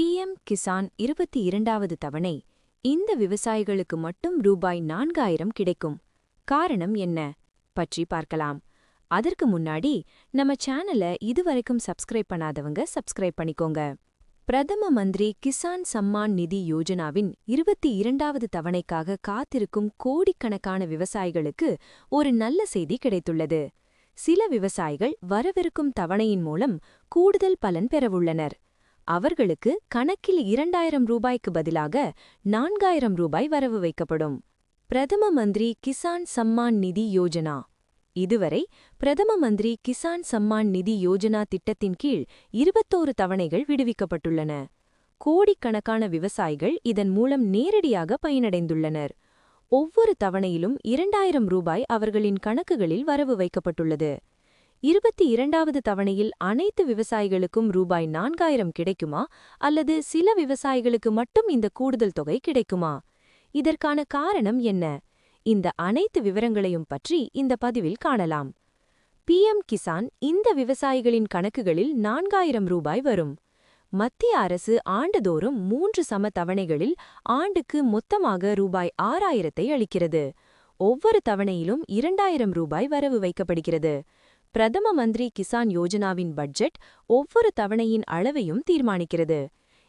PM Kisan இருபத்தி இரண்டாவது தவணை. இந்த விவசாயிகளுக்கு மட்டும் ரூபாய் நான்காயிரம் கிடைக்கும். காரணம் என்ன? பற்றி பார்க்கலாம். அதற்கு முன்னாடி நம்ம சேனலை இதுவரைக்கும் சப்ஸ்கிரைப் பண்ணாதவங்க சப்ஸ்கிரைப் பண்ணிக்கோங்க. பிரதம மந்திரி கிசான் சம்மான் நிதி யோஜனாவின் இருபத்தி இரண்டாவது தவணைக்காக காத்திருக்கும் கோடிக்கணக்கான விவசாயிகளுக்கு ஒரு நல்ல செய்தி கிடைத்துள்ளது. சில விவசாயிகள் வரவிருக்கும் தவணையின் மூலம் கூடுதல் பலன் பெறவுள்ளனர். அவர்களுக்கு கணக்கில் இரண்டாயிரம் ரூபாய்க்கு பதிலாக நான்காயிரம் ரூபாய் வரவு வைக்கப்படும். பிரதம மந்திரி கிசான் சம்மான் நிதி யோஜனா. இதுவரை பிரதம மந்திரி கிசான் சம்மான் நிதி யோஜனா திட்டத்தின் கீழ் இருபத்தோரு தவணைகள் விடுவிக்கப்பட்டுள்ளன. கோடிக்கணக்கான விவசாயிகள் இதன் மூலம் நேரடியாக பயனடைந்துள்ளனர். ஒவ்வொரு தவணையிலும் இரண்டாயிரம் ரூபாய் அவர்களின் கணக்குகளில் வரவு வைக்கப்பட்டுள்ளது. இருபத்தி இரண்டாவது தவணையில் அனைத்து விவசாயிகளுக்கும் ரூபாய் நான்காயிரம் கிடைக்குமா? அல்லது சில விவசாயிகளுக்கு மட்டும் இந்த கூடுதல் தொகை கிடைக்குமா? இதற்கான காரணம் என்ன? இந்த அனைத்து விவரங்களையும் பற்றி இந்த பதிவில் காணலாம். பிஎம் கிசான் இந்த விவசாயிகளின் கணக்குகளில் நான்காயிரம் ரூபாய் வரும். மத்திய அரசு ஆண்டுதோறும் மூன்று சம தவணைகளில் ஆண்டுக்கு மொத்தமாக ரூபாய் ஆறாயிரத்தை அளிக்கிறது. ஒவ்வொரு தவணையிலும் இரண்டாயிரம் ரூபாய் வரவு வைக்கப்படுகிறது. பிரதம மந்திரி கிசான் யோஜனாவின் பட்ஜெட் ஒவ்வொரு தவணையின் அளவையும் தீர்மானிக்கிறது.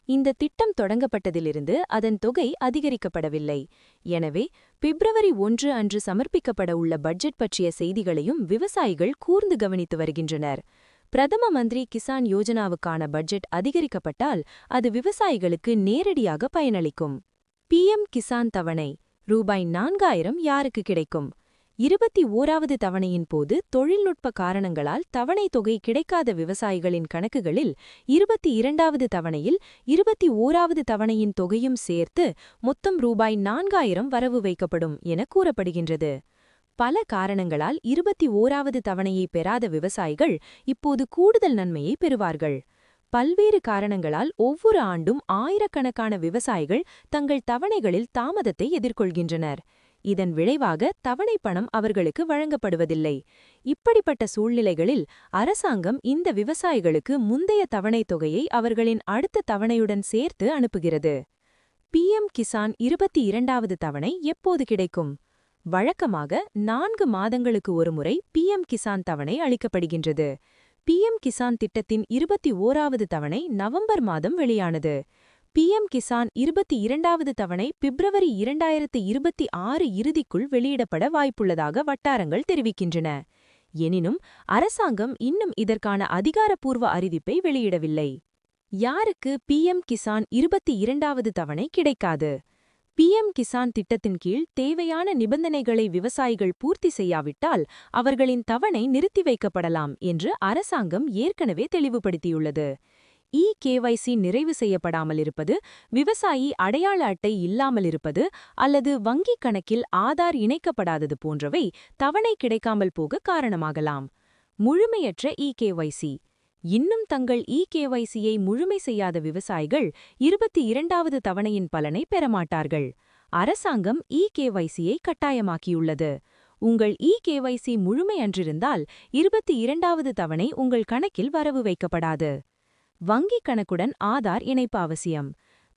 இந்த திட்டம் தொடங்கப்பட்டதிலிருந்து அதன் தொகை அதிகரிக்கப்படவில்லை. எனவே பிப்ரவரி ஒன்று அன்று சமர்ப்பிக்கப்பட உள்ள பட்ஜெட் பற்றிய செய்திகளையும் விவசாயிகள் கூர்ந்து கவனித்து வருகின்றனர். பிரதம மந்திரி கிசான் யோஜனாவுக்கான பட்ஜெட் அதிகரிக்கப்பட்டால் அது விவசாயிகளுக்கு நேரடியாக பயனளிக்கும். பிஎம் கிசான் தவணை ரூபாய் நான்காயிரம் யாருக்கு கிடைக்கும்? இருபத்தி ஓராவது தவணையின் போது தொழில்நுட்ப காரணங்களால் தவணை தொகை கிடைக்காத விவசாயிகளின் கணக்குகளில் இருபத்தி இரண்டாவது தவணையில் இருபத்தி ஓராவது தவணையின் தொகையும் சேர்த்து மொத்தம் ரூபாய் நான்காயிரம் வரவு வைக்கப்படும் என கூறப்படுகின்றது. பல காரணங்களால் இருபத்தி ஓராவது தவணையை பெறாத விவசாயிகள் இப்போது கூடுதல் நன்மையை பெறுவார்கள். பல்வேறு காரணங்களால் ஒவ்வொரு ஆண்டும் ஆயிரக்கணக்கான விவசாயிகள் தங்கள் தவணைகளில் தாமதத்தை எதிர்கொள்கின்றனர். இதன் விளைவாக தவணை பணம் அவர்களுக்கு வழங்கப்படுவதில்லை. இப்படிப்பட்ட சூழ்நிலைகளில் அரசாங்கம் இந்த விவசாயிகளுக்கு முந்தைய தவணைத் தொகையை அவர்களின் அடுத்த தவணையுடன் சேர்த்து அனுப்புகிறது. பிஎம் கிசான் இருபத்தி இரண்டாவது தவணை எப்போது கிடைக்கும்? வழக்கமாக நான்கு மாதங்களுக்கு ஒருமுறை பிஎம் கிசான் தவணை அளிக்கப்படுகின்றது. பிஎம் கிசான் திட்டத்தின் இருபத்தி ஓராவது தவணை நவம்பர் மாதம் வெளியானது. பிஎம் கிசான் இருபத்தி இரண்டாவது தவணை பிப்ரவரி இரண்டாயிரத்து இருபத்தி ஆறு இறுதிக்குள் வெளியிடப்பட வாய்ப்புள்ளதாக வட்டாரங்கள் தெரிவிக்கின்றன. எனினும் அரசாங்கம் இன்னும் இதற்கான அதிகாரப்பூர்வ அறிவிப்பை வெளியிடவில்லை. யாருக்கு பிஎம் கிசான் இருபத்தி இரண்டாவது தவணை கிடைக்காது? பிஎம் கிசான் திட்டத்தின் கீழ் தேவையான நிபந்தனைகளை விவசாயிகள் பூர்த்தி செய்யாவிட்டால் அவர்களின் தவணை நிறுத்தி வைக்கப்படலாம் என்று அரசாங்கம் ஏற்கனவே தெளிவுபடுத்தியுள்ளது. இ கேவைசி நிறைவு செய்யப்படாமல் இருப்பது விவசாயி அடையாள அட்டை இல்லாமல் இருப்பது அல்லது வங்கிக் கணக்கில் ஆதார் இணைக்கப்படாதது போன்றவை தவணை கிடைக்காமல் போக காரணமாகலாம். முழுமையற்ற இ கேவைசி இன்னும் தங்கள் இ கேவைசியை முழுமை செய்யாத விவசாயிகள் இருபத்தி இரண்டாவது தவணையின் பலனை பெறமாட்டார்கள். அரசாங்கம் இ கேவைசியை கட்டாயமாக்கியுள்ளது. உங்கள் இ கேவைசி முழுமையன்றிருந்தால் இருபத்தி இரண்டாவது தவணை உங்கள் கணக்கில் வரவு வைக்கப்படாது. வங்கிக் கணக்குடன் ஆதார் இணைப்பு அவசியம்.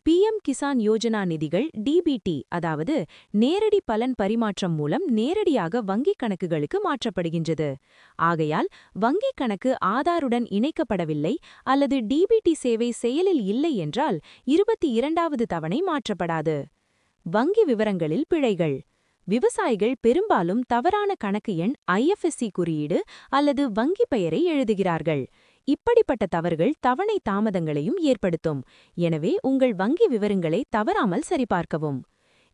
பிஎம் கிசான் யோஜனா நிதிகள் டிபிடி அதாவது நேரடி பலன் பரிமாற்றம் மூலம் நேரடியாக வங்கிக் கணக்குகளுக்கு மாற்றப்படுகின்றது. ஆகையால் வங்கிக் கணக்கு ஆதாருடன் இணைக்கப்படவில்லை அல்லது டிபிடி சேவை செயலில் இல்லை என்றால் இருபத்தி இரண்டாவது தவணை மாற்றப்படாது. வங்கி விவரங்களில் பிழைகள். விவசாயிகள் பெரும்பாலும் தவறான கணக்கு எண் ஐஎஃப்எஸ்சி குறியீடு அல்லது வங்கி பெயரை எழுதுகிறார்கள். இப்படிப்பட்ட தவறுகள் தவணை தாமதங்களையும் ஏற்படுத்தும். எனவே உங்கள் வங்கி விவரங்களை தவறாமல் சரிபார்க்கவும்.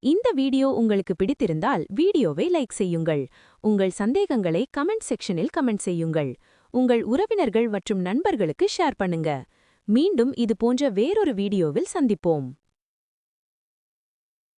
இந்த வீடியோ உங்களுக்கு பிடித்திருந்தால் வீடியோவை லைக் செய்யுங்கள். உங்கள் சந்தேகங்களை கமெண்ட் செக்ஷனில் கமெண்ட் செய்யுங்கள். உங்கள் உறவினர்கள் மற்றும் நண்பர்களுக்கு ஷேர் பண்ணுங்க. மீண்டும் இது போன்ற வேறொரு வீடியோவில் சந்திப்போம்.